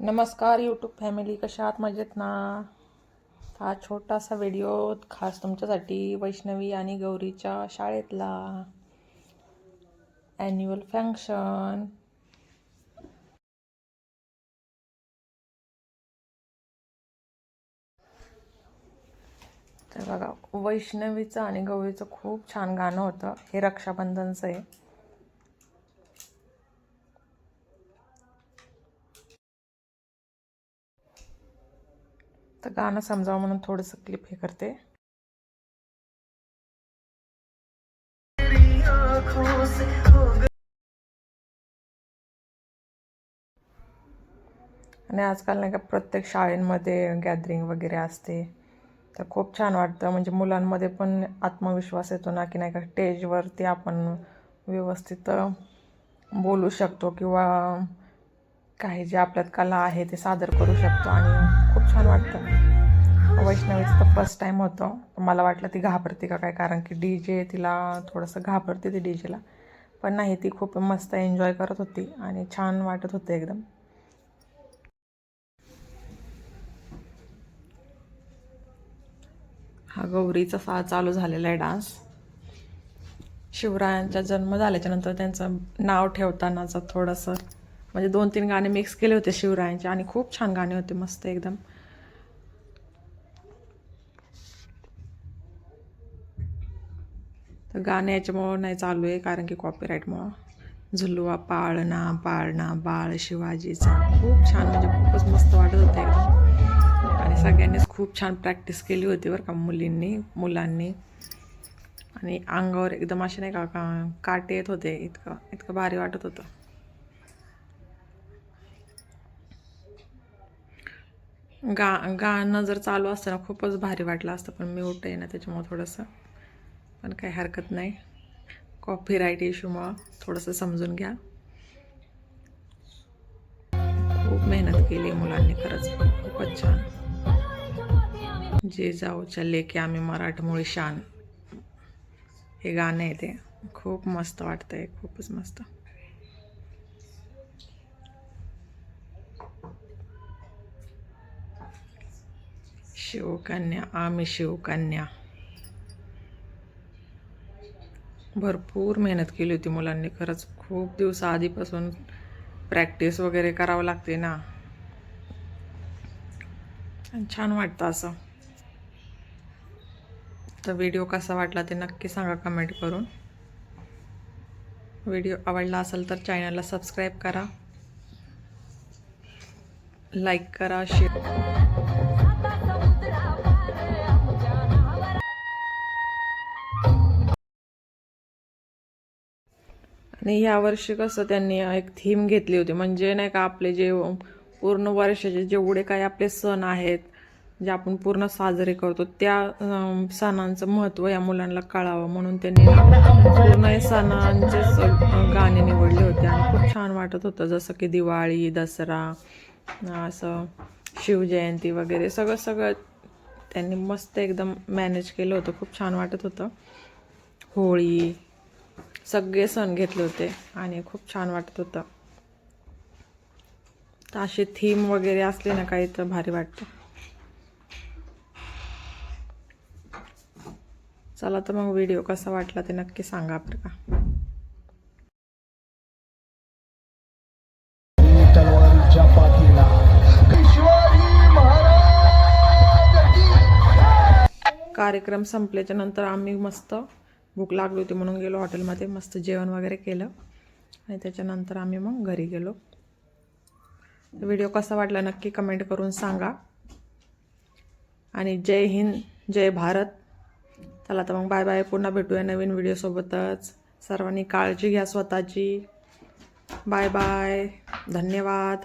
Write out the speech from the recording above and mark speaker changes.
Speaker 1: नमस्कार YouTube family कशा आहात? मजेत ना? हा छोटासा व्हिडिओ खास तुमच्यासाठी वैष्णवी आणि गौरीच्या शाळेतला ॲन्युअल फंक्शन तर बघा वैष्णवीचं आणि गौरीचं खूप छान गाणं होतं. हे रक्षाबंधनचं आहे. तर गाणं समजावं म्हणून थोडंसं क्लिप हे करते. आणि आजकाल नाही का प्रत्येक शाळेमध्ये गॅदरिंग वगैरे असते. तर खूप छान वाटतं. म्हणजे मुलांमध्ये पण आत्मविश्वास येतो ना की नाही का स्टेजवरती आपण व्यवस्थित बोलू शकतो किंवा काही जे आपल्यात कला आहे ते सादर करू शकतो आणि खूप छान वाटतं. वैष्णवीचं तर फर्स्ट टाईम होतं. मला वाटलं ती घाबरते का काय? कारण की डी जे तिला थोडंसं घाबरते ती डी जेला पण नाही ती खूप मस्त एन्जॉय करत होती आणि छान वाटत होते एकदम. हा गौरीचा फा चालू झालेला आहे डान्स. शिवरायांचा जन्म झाल्याच्यानंतर त्यांचं नाव ठेवतानाचं थोडंसं म्हणजे दोन तीन गाणे मिक्स केले होते शिवरायांचे आणि खूप छान गाणे होते मस्त एकदम. तर गाणे याच्यामुळं नाही चालू आहे कारण की कॉपीराईटमुळं झुलवा पाळणा पाळणा बाळ शिवाजीचा. खूप छान म्हणजे खूपच मस्त वाटत होतं एकदम. आणि सगळ्यांनीच खूप छान प्रॅक्टिस केली होती बरं का मुलींनी मुलांनी. आणि अंगावर एकदम असे नाही का का काटे येत होते इतकं इतकं भारी वाटत होतं. गा गाणं जर चालू असतं ना खूपच भारी वाटलं असतं पण मी आहे ना त्याच्यामुळं थोडंसं. पण काही हरकत नाही. कॉपीराईट इश्यूमुळं थोडंसं समजून घ्या. खूप मेहनत केली मुलांनी खरंच. खूपच छान. जे जाऊच्या लेके आम्ही मराठमोळी शान. हे गाणं आहे ते. खूप मस्त वाटतंय. खूपच मस्त. शिवकन्या आम्ही शिवकन्या. भरपूर मेहनत केली होती मुलांनी. खरंच खूप दिवस आधीपासून प्रॅक्टिस वगैरे करावं लागते ना. छान वाटतं असं. तर व्हिडिओ कसा वाटला ते नक्की सांगा कमेंट करून. व्हिडिओ आवडला असेल तर चॅनलला सबस्क्राईब करा. लाईक करा शेअर आणि यावर्षी कसं त्यांनी एक थीम घेतली होती. म्हणजे नाही का आपले जे पूर्ण वर्षाचे जेवढे काही आपले सण आहेत जे आपण पूर्ण साजरे करतो त्या सणांचं महत्त्व या मुलांना कळावं म्हणून त्यांनी पूर्ण सणांचे सणांचेच गाणे निवडले होते आणि खूप छान वाटत होतं. जसं की दिवाळी दसरा असं शिवजयंती वगैरे सगळं सगळं त्यांनी मस्त एकदम मॅनेज केलं होतं. खूप छान वाटत होतं. होळी सगळे सण घेतले होते आणि खूप छान वाटत होतं. तर असे थीम वगैरे असले ना काही तर भारी वाटतं. चला तर मग व्हिडिओ कसा वाटला ते नक्की सांगा बरं
Speaker 2: का.
Speaker 1: कार्यक्रम संपल्याच्या नंतर आम्ही मस्त भूक लागली होती म्हणून गेलो हॉटेलमध्ये मस्त जेवण वगैरे केलं. आणि त्याच्यानंतर आम्ही मग घरी गेलो. व्हिडिओ कसा वाटला नक्की कमेंट करून सांगा. आणि जय हिंद जय भारत. चला तर मग बाय बाय पुन्हा भेटूया नवीन व्हिडिओसोबतच सर्वांनी काळजी घ्या स्वतःची. Bye bye. धन्यवाद.